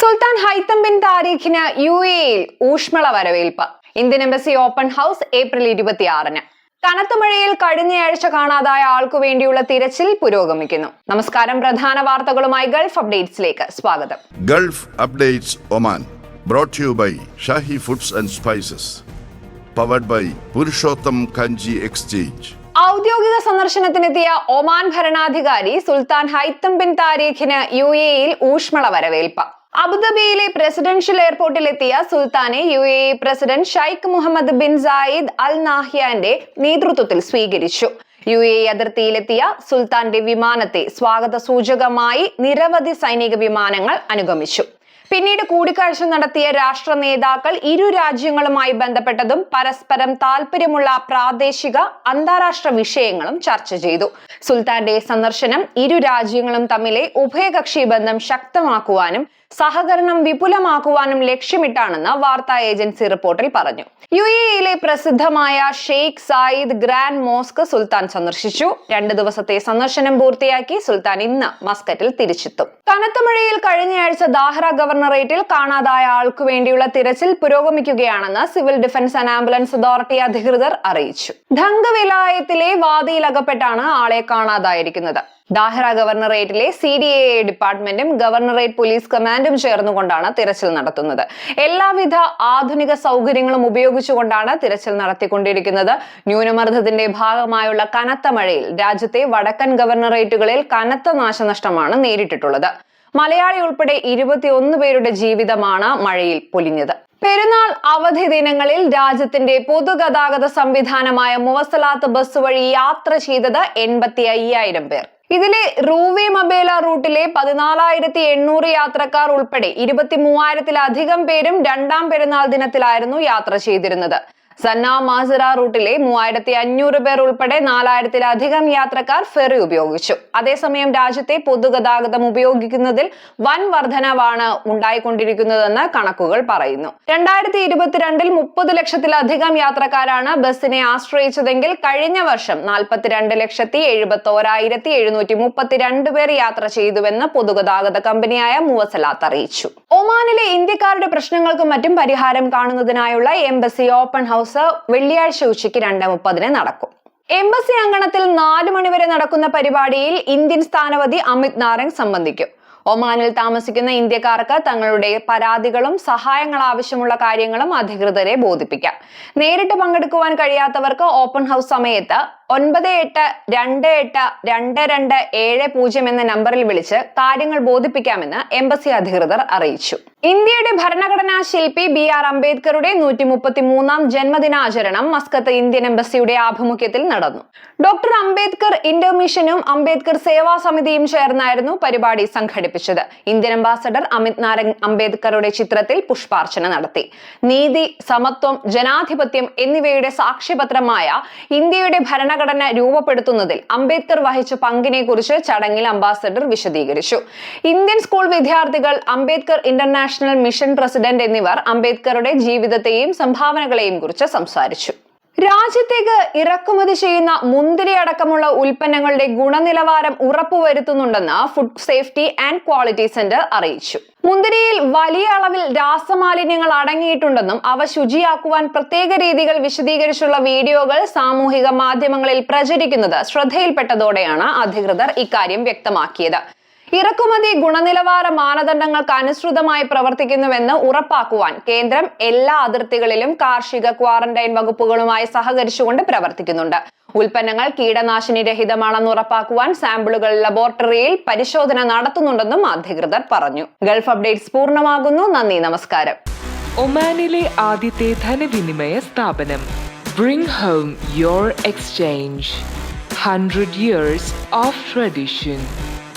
സുൽത്താൻ Haitham bin താരീഖിന് U എയിൽ ഊഷ്മള വരവേൽപ്പ്. Indian embassy open house April ഇരുപത്തിയാറിന്. കനത്ത മഴയിൽ കഴിഞ്ഞയാഴ്ച കാണാതായ ആൾക്കു വേണ്ടിയുള്ള തിരച്ചിൽ പുരോഗമിക്കുന്നു. നമസ്കാരം പ്രധാന വാർത്തകളുമായി ഗൾഫ് അപ്ഡേറ്റ്സിലേക്ക് സ്വാഗതം. Gulf updates Oman brought you by Shahi foods and spices powered by Purushottam Kanji exchange ഔദ്യോഗിക സന്ദർശനത്തിനെത്തിയ ഒമാൻ ഭരണാധികാരി സുൽത്താൻ ഹൈത്തം ബിൻ താരീഖിന് യു എയിൽ ഊഷ്മള വരവേൽപ്പ്. അബുദാബിയിലെ പ്രസിഡൻഷ്യൽ എയർപോർട്ടിൽ എത്തിയ സുൽത്താനെ U A president Sheikh Mohammed bin Zayed Al നാഹിയാന്റെ നേതൃത്വത്തിൽ സ്വീകരിച്ചു. യു എ അതിർത്തിയിലെത്തിയ സുൽത്താന്റെ വിമാനത്തെ സ്വാഗത സൂചകമായി നിരവധി സൈനിക വിമാനങ്ങൾ അനുഗമിച്ചു. പിന്നീട് കൂടിക്കാഴ്ച നടത്തിയ രാഷ്ട്ര നേതാക്കൾ ഇരു രാജ്യങ്ങളുമായി ബന്ധപ്പെട്ടതും പരസ്പരം താല്പര്യമുള്ള പ്രാദേശിക അന്താരാഷ്ട്ര വിഷയങ്ങളും ചർച്ച ചെയ്തു. സുൽത്താന്റെ സന്ദർശനം ഇരു രാജ്യങ്ങളും തമ്മിലെ ഉഭയകക്ഷി ബന്ധം ശക്തമാക്കുവാനും സഹകരണം വിപുലമാക്കുവാനും ലക്ഷ്യമിട്ടാണെന്ന് വാർത്താ ഏജൻസി റിപ്പോർട്ടിൽ പറഞ്ഞു. യു എയിലെ പ്രസിദ്ധമായ ഷെയ്ഖ് സായിദ് ഗ്രാൻഡ് മോസ്ക് സുൽത്താൻ സന്ദർശിച്ചു. രണ്ട് ദിവസത്തെ സന്ദർശനം പൂർത്തിയാക്കി സുൽത്താൻ ഇന്ന് മസ്കറ്റിൽ തിരിച്ചെത്തും. കനത്ത മഴയിൽ കഴിഞ്ഞയാഴ്ച ദാഹ്റ ഗവർണറേറ്റിൽ കാണാതായ ആൾക്കു വേണ്ടിയുള്ള തിരച്ചിൽ പുരോഗമിക്കുകയാണെന്ന് civil defence and ambulance authority അധികൃതർ അറിയിച്ചു. ധങ്ക വിലായത്തിലെ ആളെ കാണാതായിരിക്കുന്നത്. ദാഹ്റ ഗവർണറേറ്റിലെ സി ഡി എ ഡിപ്പാർട്ട്മെന്റും ഗവർണറേറ്റ് പോലീസ് കമാൻഡും ചേർന്നുകൊണ്ടാണ് തിരച്ചിൽ നടത്തുന്നത്. എല്ലാവിധ ആധുനിക സൗകര്യങ്ങളും ഉപയോഗിച്ചുകൊണ്ടാണ് തിരച്ചിൽ നടത്തിക്കൊണ്ടിരിക്കുന്നത്. ന്യൂനമർദ്ദത്തിന്റെ ഭാഗമായുള്ള കനത്ത മഴയിൽ രാജ്യത്തെ വടക്കൻ ഗവർണറേറ്റുകളിൽ കനത്ത നാശനഷ്ടമാണ് നേരിട്ടിട്ടുള്ളത്. മലയാളി ഉൾപ്പെടെ ഇരുപത്തിയൊന്ന് പേരുടെ ജീവിതമാണ് മഴയിൽ പൊലിഞ്ഞത്. പെരുന്നാൾ അവധി ദിനങ്ങളിൽ രാജ്യത്തിന്റെ പൊതുഗതാഗത സംവിധാനമായ മുവസലാത്ത് ബസ് വഴി യാത്ര ചെയ്തത് എൺപത്തി അയ്യായിരം പേർ. ഇതിലെ റൂവി മബേല റൂട്ടിലെ പതിനാലായിരത്തി എണ്ണൂറ് യാത്രക്കാർ ഉൾപ്പെടെ ഇരുപത്തി മൂവായിരത്തിലധികം പേരും രണ്ടാം പെരുന്നാൾ ദിനത്തിലായിരുന്നു യാത്ര ചെയ്തിരുന്നത്. സന്ന മാസിറ റൂട്ടിലെ മൂവായിരത്തി അഞ്ഞൂറ് പേർ ഉൾപ്പെടെ നാലായിരത്തിലധികം യാത്രക്കാർ ഫെറി ഉപയോഗിച്ചു. അതേസമയം രാജ്യത്തെ പൊതുഗതാഗതം ഉപയോഗിക്കുന്നതിൽ വൻ വർധനവാണ് ഉണ്ടായിക്കൊണ്ടിരിക്കുന്നതെന്ന് കണക്കുകൾ പറയുന്നു. രണ്ടായിരത്തി ഇരുപത്തിരണ്ടിൽ മുപ്പത് ലക്ഷത്തിലധികം യാത്രക്കാരാണ് ബസിനെ ആശ്രയിച്ചതെങ്കിൽ കഴിഞ്ഞ വർഷം നാൽപ്പത്തിരണ്ട് ലക്ഷത്തി എഴുപത്തോരായിരത്തി എഴുന്നൂറ്റി മുപ്പത്തിരണ്ട് പേർ യാത്ര ചെയ്തുവെന്ന് പൊതുഗതാഗത കമ്പനിയായ മുവസലാത്ത് അറിയിച്ചു. ഒമാനിലെ ഇന്ത്യക്കാരുടെ പ്രശ്നങ്ങൾക്കും മറ്റും പരിഹാരം കാണുന്നതിനായുള്ള എംബസി ഓപ്പൺ ഹൗസ് വെള്ളിയാഴ്ച ഉച്ചയ്ക്ക് രണ്ട് മുപ്പതിന് നടക്കും. എംബസി അങ്കണത്തിൽ നാല് മണിവരെ നടക്കുന്ന പരിപാടിയിൽ ഇന്ത്യൻ സ്ഥാനപതി അമിത് നാരംഗ് സംബന്ധിക്കും. ഒമാനിൽ താമസിക്കുന്ന ഇന്ത്യക്കാർക്ക് തങ്ങളുടെ പരാതികളും സഹായങ്ങൾ ആവശ്യമുള്ള കാര്യങ്ങളും അധികൃതരെ ബോധിപ്പിക്കാം. നേരിട്ട് പങ്കെടുക്കുവാൻ കഴിയാത്തവർക്ക് ഓപ്പൺ ഹൗസ് സമയത്ത് ഒൻപത് എട്ട് രണ്ട് എട്ട് രണ്ട് രണ്ട് ഏഴ് പൂജ്യം എന്ന നമ്പറിൽ വിളിച്ച് കാര്യങ്ങൾ ബോധിപ്പിക്കാമെന്ന് എംബസി അധികൃതർ അറിയിച്ചു. ഇന്ത്യയുടെ ഭരണഘടനാ ശില്പി ബി ആർ അംബേദ്കറുടെ നൂറ്റി മുപ്പത്തി മൂന്നാം ജന്മദിനാചരണം മസ്കത്ത് ഇന്ത്യൻ എംബസിയുടെ ആഭിമുഖ്യത്തിൽ നടന്നു. ഡോക്ടർ അംബേദ്കർ ഇന്റർമിഷനും അംബേദ്കർ സേവാ സമിതിയും ചേർന്നായിരുന്നു പരിപാടി സംഘടിപ്പിച്ചത്. ഇന്ത്യൻ അംബാസഡർ അമിത് നാരംഗ് അംബേദ്കറുടെ ചിത്രത്തിൽ പുഷ്പാർച്ചന നടത്തി. നീതി സമത്വം ജനാധിപത്യം എന്നിവയുടെ സാക്ഷ്യപത്രമായ ഇന്ത്യയുടെ ഭരണ ഭരണഘടന രൂപപ്പെടുത്തുന്നതിൽ അംബേദ്കർ വഹിച്ച പങ്കിനെ കുറിച്ച് ചടങ്ങിൽ അംബാസഡർ വിശദീകരിച്ചു. ഇന്ത്യൻ സ്കൂൾ വിദ്യാർത്ഥികൾ അംബേദ്കർ ഇന്റർനാഷണൽ മിഷൻ പ്രസിഡന്റ് എന്നിവർ അംബേദ്കറുടെ ജീവിതത്തെയും സംഭാവനകളെയും കുറിച്ച് സംസാരിച്ചു. രാജ്യത്തേക്ക് ഇറക്കുമതി ചെയ്യുന്ന മുന്തിരി അടക്കമുള്ള ഉൽപ്പന്നങ്ങളുടെ ഗുണനിലവാരം ഉറപ്പുവരുത്തുന്നുണ്ടെന്ന് food safety and quality centre അറിയിച്ചു. മുന്തിരിയിൽ വലിയ അളവിൽ രാസമാലിന്യങ്ങൾ അടങ്ങിയിട്ടുണ്ടെന്നും അവ ശുചിയാക്കുവാൻ പ്രത്യേക രീതികൾ വിശദീകരിച്ചുള്ള വീഡിയോകൾ സാമൂഹിക മാധ്യമങ്ങളിൽ പ്രചരിക്കുന്നത് ശ്രദ്ധയിൽപ്പെട്ടതോടെയാണ് അധികൃതർ ഇക്കാര്യം വ്യക്തമാക്കിയത്. ഇറക്കുമതി ഗുണനിലവാര മാനദണ്ഡങ്ങൾക്ക് അനുസൃതമായി പ്രവർത്തിക്കുന്നുവെന്ന് ഉറപ്പാക്കുവാൻ കേന്ദ്രം എല്ലാ അതിർത്തികളിലും കാർഷിക ക്വാറന്റൈൻ വകുപ്പുകളുമായി സഹകരിച്ചുകൊണ്ട് പ്രവർത്തിക്കുന്നുണ്ട്. ഉൽപ്പന്നങ്ങൾ കീടനാശിനി രഹിതമാണെന്ന് ഉറപ്പാക്കുവാൻ സാമ്പിളുകൾ ലബോറട്ടറിയിൽ പരിശോധന നടത്തുന്നുണ്ടെന്നും അധികൃതർ പറഞ്ഞു. ഗൾഫ് അപ്ഡേറ്റ്സ് പൂർണമാകുന്നു. നന്ദി നമസ്കാരം. ഒമാനിലെ ആദ്യത്തെ ധനവിനിമയ സ്ഥാപനം. Bring home your exchange hundred years of tradition